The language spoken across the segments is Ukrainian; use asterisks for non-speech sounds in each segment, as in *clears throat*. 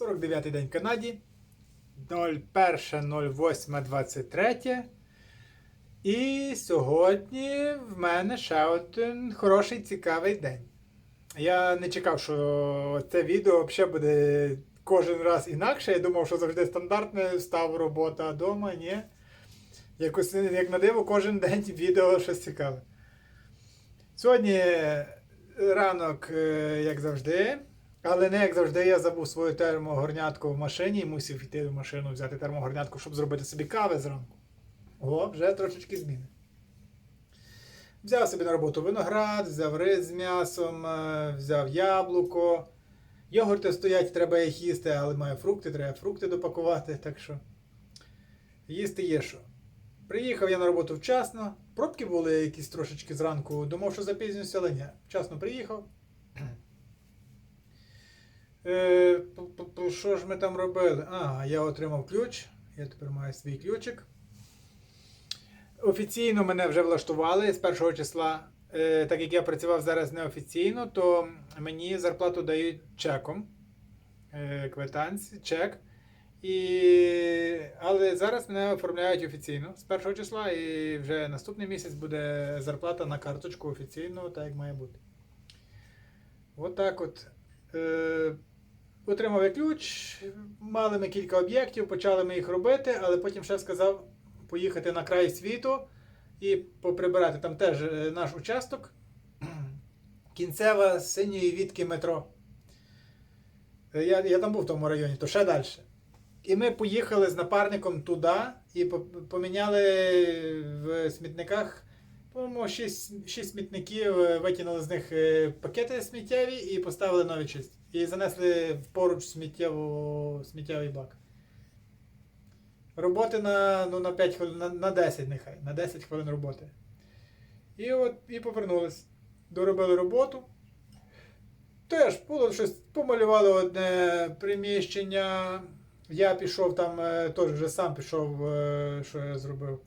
49-й день в Канаді. 01.08.23. І сьогодні в мене ще один хороший цікавий день. Я не чекав, що це відео взагалі буде кожен раз інакше. Я думав, що завжди стандартне встав робота вдома, ні. Якось, як на диво, кожен день *laughs* відео щось цікаве. Сьогодні ранок, е, як завжди, але не як завжди, я забув свою термогорнятку в машині і мусив йти в машину взяти термогорнятку, щоб зробити собі кави зранку. О, вже трошечки зміни. Взяв собі на роботу виноград, взяв рис з м'ясом, е, взяв яблуко. Йогурти стоять, треба їх їсти, але маю фрукти, треба фрукти допакувати, так що їсти є що. Приїхав я на роботу вчасно. Пробки були якісь трошечки зранку. Думав, що запізнюся, але ні. Вчасно приїхав. Е, Що ж ми там робили? Ага, я отримав ключ. Я тепер маю свій ключик. Офіційно мене вже влаштували з першого числа. Е, Так як я працював зараз неофіційно, то мені зарплату дають чеком. Е, Квитанції, чек. І... Але зараз мене оформляють офіційно з першого числа, і вже наступний місяць буде зарплата на карточку офіційно, так як має бути. От так от. Отримав я ключ, мали ми кілька об'єктів, почали ми їх робити, але потім ще сказав поїхати на край світу і поприбирати там теж е, наш участок. *clears throat* Кінцева синьої відки метро. Е, Я, я там був в тому районі, то ще далі. І ми поїхали з напарником туди і поміняли в смітниках, по-моєму, 6, 6 смітників, е, викинули з них е, пакети сміттєві і поставили нові чисті. І занесли поруч сміттєву, сміттєвий бак. Роботи на, ну, на 5 хвилин, на, на 10 нехай, на 10 хвилин роботи. І от і повернулись. Доробили роботу. Теж було щось, помалювали одне приміщення. Я пішов там, е, теж вже сам пішов, що я зробив.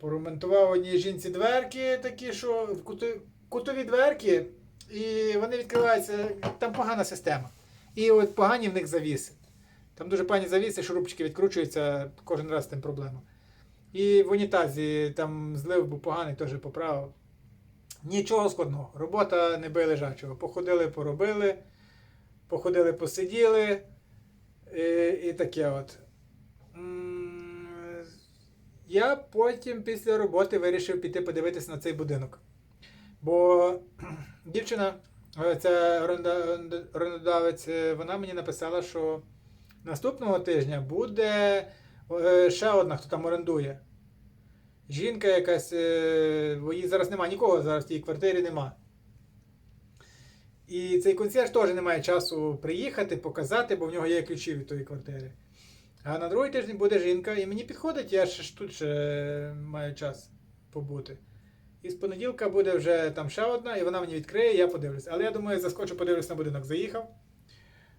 Поремонтував одній жінці дверки, такі, що кути- кутові дверки, і вони відкриваються. Там погана система. І от погані в них завіси. Там дуже погані завіси, шурупчики відкручуються, кожен раз з тим проблема. І в унітазі там злив був поганий, теж поправив. Нічого складного. Робота не бий лежачого. Походили, поробили, походили, посиділи. І, і таке от. Я потім після роботи вирішив піти подивитися на цей будинок. Бо *clears throat* дівчина, е, ця орендодавець, е, вона мені написала, що наступного тижня буде е, ще одна, хто там орендує. Жінка якась, бо її зараз немає нікого, зараз в тій квартирі нема. І цей консьєрж теж не має часу приїхати, показати, бо в нього є ключі від тої квартири. А на другий тиждень буде жінка, і мені підходить, я ще ж тут ще маю час побути. І з понеділка буде вже там ще одна, і вона мені відкриє, я подивлюсь. Але я думаю, заскочу, подивлюсь на будинок. Заїхав.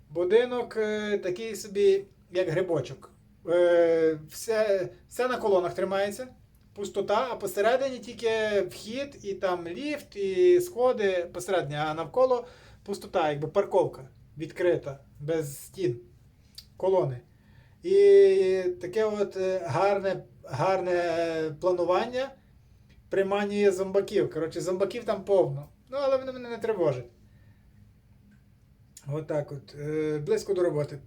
Будинок е, такий собі, як грибочок. Е, все, все на колонах тримається. Пустота, а посередині тільки вхід, і там ліфт, і сходи посередині, а навколо пустота, якби парковка відкрита, без стін, колони. І таке от е, гарне, гарне планування приманює зомбаків. Коротше, зомбаків там повно. Ну, але вони мене не тривожать. Отак от. Е, близько до роботи.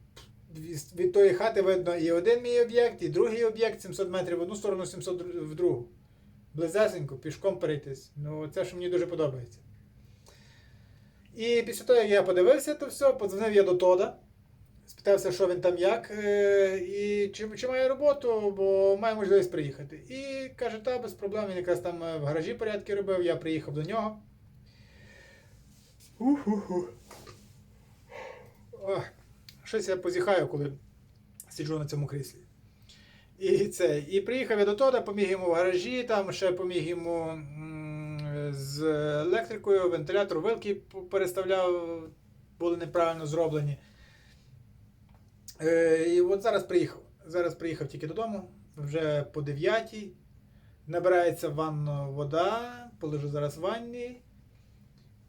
Від тої хати видно і один мій об'єкт, і другий об'єкт 700 метрів в одну сторону, 700 в другу. Близесенько, пішком перейтись. Ну, це що мені дуже подобається. І після того, як я подивився, то все, подзвонив я до Тода. Спитався, що він там як, е, і чи, чи має роботу, бо має можливість приїхати. І каже, та без проблем, він якраз там е, в гаражі порядки робив, я приїхав до нього. Ух-ху-ху. Ох, Щось я позіхаю, коли сиджу на цьому кріслі. І це. І приїхав я до Тода, поміг йому в гаражі, там ще поміг йому з електрикою, вентилятор, вилки переставляв, були неправильно зроблені. Е, і от зараз приїхав. Зараз приїхав тільки додому, вже по 9. Набирається в ванну вода, полежу зараз в ванні.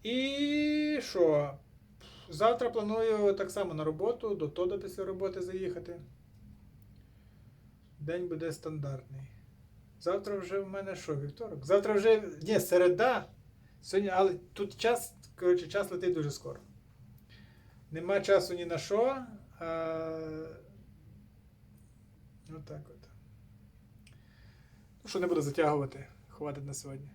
І що? завтра планую так само на роботу, до Тода після роботи заїхати. День буде стандартний. Завтра вже в мене що, вівторок? Завтра вже. Ні, середа. Сьогодні, але тут час, коротше, час летить дуже скоро. Нема часу ні на що. Отак от. Ну що не буду затягувати. Хватить на сьогодні.